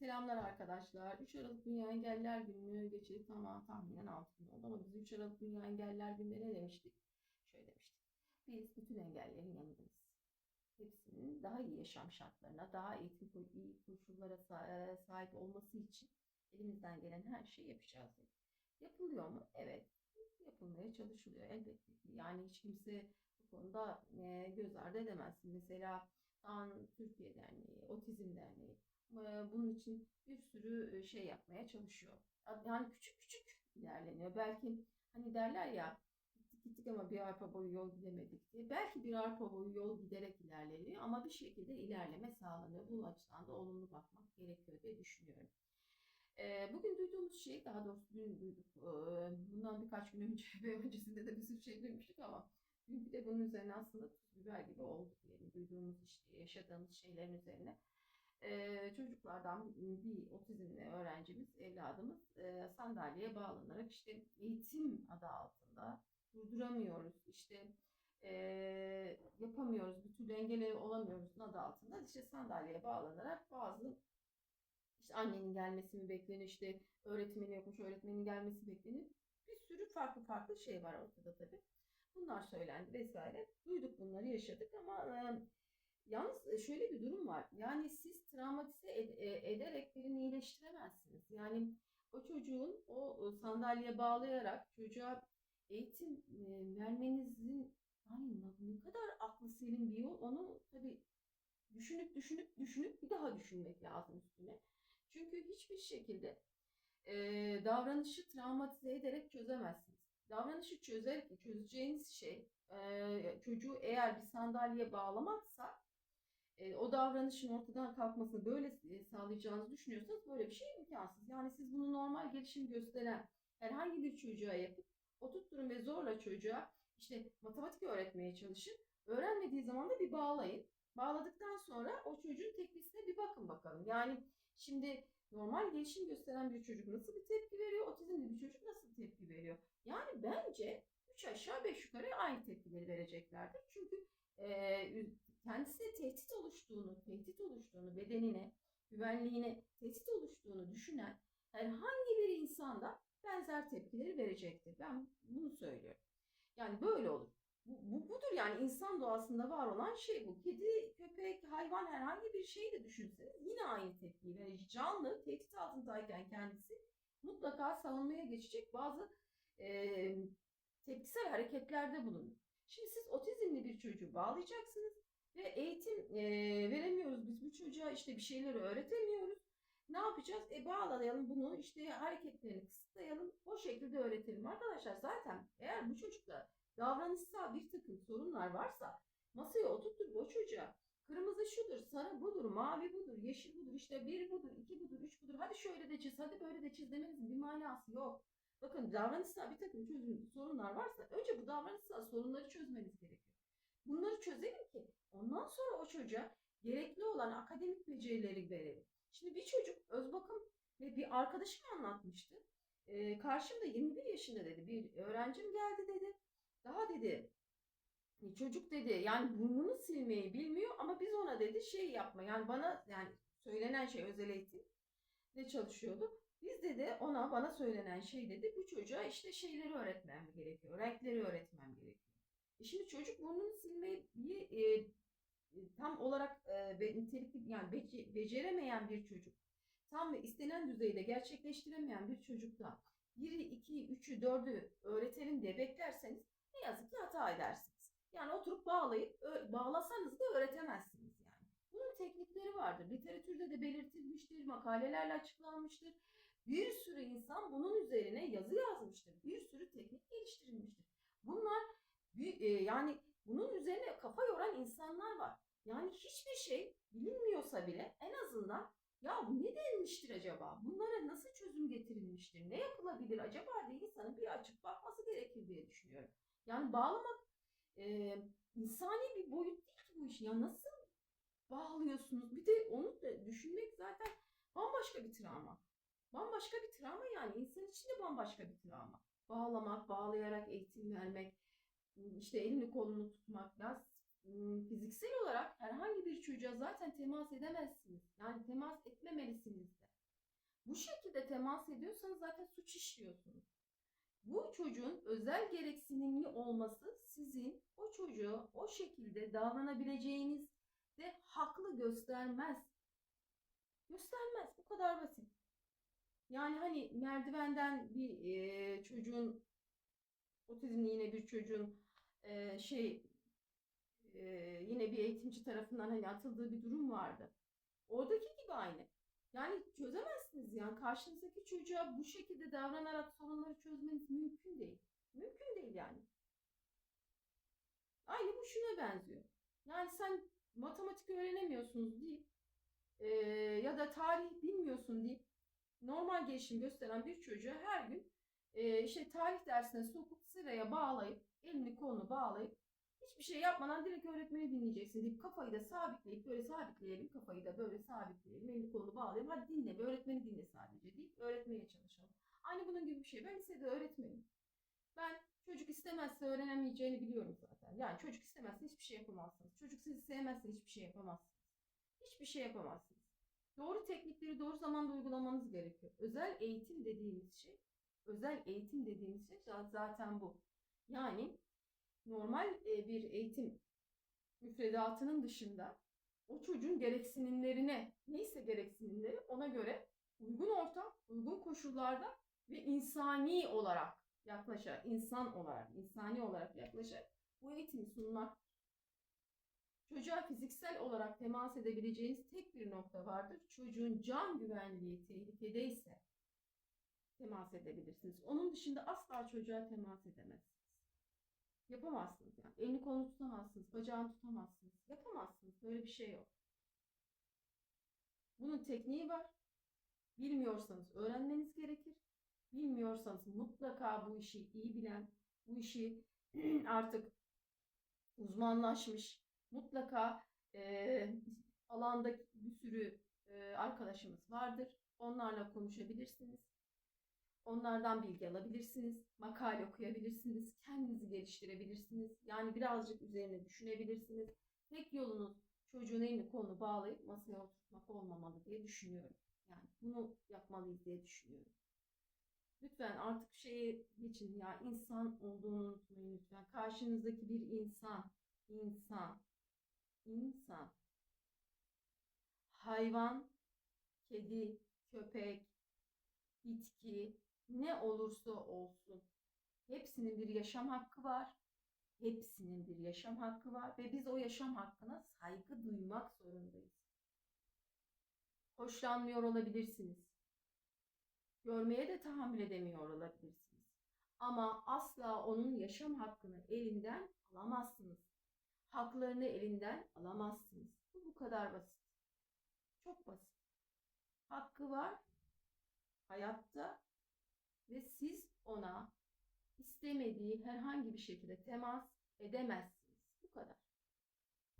Selamlar arkadaşlar. 3 Aralık Dünya Engelliler Günü geçirdik tamam tahminen 6 gün oldu ama biz 3 Aralık Dünya Engelliler Günü'nde ne demiştik? Şöyle demiştik. Biz bütün engellerin yanındayız. Hepsinin daha iyi yaşam şartlarına, daha eğitim iyi koşullara e, sahip olması için elimizden gelen her şeyi yapacağız dedik. Yapılıyor mu? Evet. Yapılmaya çalışılıyor elbette. Yani hiç kimse bu konuda e, göz ardı edemezsin. Mesela Tan Türkiye Derneği, Otizm Derneği bunun için bir sürü şey yapmaya çalışıyor. Yani küçük küçük ilerleniyor. Belki hani derler ya gittik gittik ama bir arpa boyu yol gidemedik diye. Belki bir arpa boyu yol giderek ilerleniyor ama bir şekilde ilerleme sağlanıyor. Bu açıdan da olumlu bakmak gerekiyor diye düşünüyorum. Bugün duyduğumuz şey, daha doğrusu dün duyduk. Bundan birkaç gün önce ve öncesinde de bir sürü şey duymuştuk ama dünkü de bunun üzerine aslında tuz biber gibi oldu diyelim. Duyduğumuz işte yaşadığımız şeylerin üzerine. Ee, çocuklardan bir otizmli öğrencimiz, evladımız e, sandalyeye bağlanarak işte eğitim adı altında durduramıyoruz, işte e, yapamıyoruz, bir türlü engel olamıyoruz adı altında işte sandalyeye bağlanarak bazı işte annenin gelmesi mi beklenir, işte öğretmeni yokmuş, öğretmenin gelmesi beklenir. Bir sürü farklı farklı şey var ortada tabii. Bunlar söylendi vesaire. Duyduk bunları yaşadık ama e, Yalnız şöyle bir durum var. Yani siz travmatize ed- e- ederek birini iyileştiremezsiniz. Yani o çocuğun o sandalyeye bağlayarak çocuğa eğitim e, vermenizin yani ne kadar aklı selim bir yol onu tabii düşünüp düşünüp düşünüp bir daha düşünmek lazım üstüne. Çünkü hiçbir şekilde e, davranışı travmatize ederek çözemezsiniz. Davranışı çözer, çözeceğiniz şey e, çocuğu eğer bir sandalyeye bağlamaksa e, o davranışın ortadan kalkmasını böyle e, sağlayacağınızı düşünüyorsanız böyle bir şey imkansız. Yani siz bunu normal gelişim gösteren herhangi bir çocuğa yapıp oturtturun ve zorla çocuğa işte matematik öğretmeye çalışın. Öğrenmediği zaman da bir bağlayın. Bağladıktan sonra o çocuğun tepkisine bir bakın bakalım. Yani şimdi normal gelişim gösteren bir çocuk nasıl bir tepki veriyor? Otizmli bir çocuk nasıl tepki veriyor? Yani bence 3 aşağı 5 yukarı aynı tepkileri vereceklerdir. Çünkü e, kendisine tehdit oluştuğunu, tehdit oluştuğunu, bedenine, güvenliğine tehdit oluştuğunu düşünen herhangi bir insanda benzer tepkileri verecektir. Ben bunu söylüyorum. Yani böyle olur. Bu, bu budur yani insan doğasında var olan şey bu. Kedi, köpek, hayvan herhangi bir şey de düşünseniz yine aynı tepkiyi verecek. Canlı tehdit altındayken kendisi mutlaka savunmaya geçecek bazı e, tepkisel hareketlerde bulunur. Şimdi siz otizmli bir çocuğu bağlayacaksınız ve eğitim e, veremiyoruz. Biz bu çocuğa işte bir şeyleri öğretemiyoruz. Ne yapacağız? E bağlayalım bunu işte hareketlerini kısıtlayalım. O şekilde öğretelim. Arkadaşlar zaten eğer bu çocukta davranışsal bir takım sorunlar varsa masaya oturtup o çocuğa kırmızı şudur, sarı budur, mavi budur, yeşil budur, işte bir budur, iki budur, üç budur. Hadi şöyle de çiz, hadi böyle de çiz demenizin bir manası yok. Bakın davranışsal bir takım çözüm sorunlar varsa önce bu davranışsal sorunları çözmeniz gerekiyor. Bunları çözelim ki çocuğa gerekli olan akademik becerileri verelim. Şimdi bir çocuk öz bakım ve bir arkadaşım anlatmıştı. Ee, karşımda 21 yaşında dedi bir öğrencim geldi dedi. Daha dedi çocuk dedi yani burnunu silmeyi bilmiyor ama biz ona dedi şey yapma yani bana yani söylenen şey özel eğitim de çalışıyordu. Biz dedi ona bana söylenen şey dedi bu çocuğa işte şeyleri öğretmem gerekiyor. Renkleri öğretmem gerekiyor. E şimdi çocuk burnunu silmeyi e, e, tam olarak e, nitelikli yani bece- beceremeyen bir çocuk tam ve istenen düzeyde gerçekleştiremeyen bir çocukta 1'i, 2'yi, 3'ü, 4'ü öğretelim diye beklerseniz ne yazık ki hata edersiniz. Yani oturup bağlayıp bağlasanız da öğretemezsiniz yani. Bunun teknikleri vardır. Literatürde de belirtilmiştir, makalelerle açıklanmıştır. Bir sürü insan bunun üzerine yazı yazmıştır. Bir sürü teknik geliştirilmiştir. Bunlar yani bunun üzerine kafa yoran insanlar var. Yani hiçbir şey bilinmiyorsa bile en azından ya bu ne denilmiştir acaba? Bunlara nasıl çözüm getirilmiştir? Ne yapılabilir acaba diye insanın bir açıp bakması gerekir diye düşünüyorum. Yani bağlamak e, insani bir boyut değil ki bu iş. Ya nasıl bağlıyorsunuz? Bir de onu da düşünmek zaten bambaşka bir travma. Bambaşka bir travma yani insan için de bambaşka bir travma. Bağlamak, bağlayarak eğitim vermek, işte elini kolunu tutmak ya ım, fiziksel olarak herhangi bir çocuğa zaten temas edemezsiniz. Yani temas etmemelisiniz de. Bu şekilde temas ediyorsanız zaten suç işliyorsunuz. Bu çocuğun özel gereksinimli olması sizin o çocuğa o şekilde davranabileceğiniz de haklı göstermez. Göstermez. Bu kadar basit. Yani hani merdivenden bir e, çocuğun otizmli yine bir çocuğun e, şey e, yine bir eğitimci tarafından hani atıldığı bir durum vardı. Oradaki gibi aynı. Yani çözemezsiniz yani karşınızdaki çocuğa bu şekilde davranarak sorunları çözmeniz mümkün değil. Mümkün değil yani. Aynı bu şuna benziyor. Yani sen matematik öğrenemiyorsunuz deyip e, ya da tarih bilmiyorsun deyip normal gelişim gösteren bir çocuğa her gün e, işte tarih dersine sokup sıraya bağlayıp elini kolunu bağlayıp hiçbir şey yapmadan direkt öğretmeni dinleyeceksin deyip kafayı da sabitleyip böyle sabitleyelim kafayı da böyle sabitleyelim elini kolunu bağlayalım hadi dinle bir öğretmeni dinle sadece deyip öğretmeye çalışalım. Aynı bunun gibi bir şey. Ben lisede öğretmenim. Ben çocuk istemezse öğrenemeyeceğini biliyorum zaten. Yani çocuk istemezse hiçbir şey yapamazsınız. Çocuk sizi sevmezse hiçbir şey yapamazsınız. Hiçbir şey yapamazsınız. Doğru teknikleri doğru zamanda uygulamanız gerekiyor. Özel eğitim dediğimiz şey, özel eğitim dediğimiz şey zaten bu. Yani normal e, bir eğitim müfredatının dışında o çocuğun gereksinimlerine, neyse gereksinimleri ona göre uygun ortam, uygun koşullarda ve insani olarak yaklaşarak, insan olarak, insani olarak yaklaşarak bu eğitimi sunmak. Çocuğa fiziksel olarak temas edebileceğiniz tek bir nokta vardır. Çocuğun can güvenliği tehlikedeyse temas edebilirsiniz. Onun dışında asla çocuğa temas edemezsiniz. Yapamazsınız yani. Elini kolunu tutamazsınız, bacağını tutamazsınız. Yapamazsınız. Böyle bir şey yok. Bunun tekniği var. Bilmiyorsanız öğrenmeniz gerekir. Bilmiyorsanız mutlaka bu işi iyi bilen, bu işi artık uzmanlaşmış, mutlaka e, alanda bir sürü e, arkadaşımız vardır. Onlarla konuşabilirsiniz. Onlardan bilgi alabilirsiniz, makale okuyabilirsiniz, kendinizi geliştirebilirsiniz. Yani birazcık üzerine düşünebilirsiniz. Tek yolunuz çocuğun elini kolunu bağlayıp masaya oturtmak olmamalı diye düşünüyorum. Yani bunu yapmalıyız diye düşünüyorum. Lütfen artık şeyi geçin ya insan olduğunu unutmayın lütfen. Karşınızdaki bir insan, insan, insan. Hayvan, kedi, köpek, bitki, ne olursa olsun. Hepsinin bir yaşam hakkı var. Hepsinin bir yaşam hakkı var ve biz o yaşam hakkına saygı duymak zorundayız. Hoşlanmıyor olabilirsiniz. Görmeye de tahammül edemiyor olabilirsiniz. Ama asla onun yaşam hakkını elinden alamazsınız. Haklarını elinden alamazsınız. Bu bu kadar basit. Çok basit. Hakkı var. Hayatta ve siz ona istemediği herhangi bir şekilde temas edemezsiniz. Bu kadar.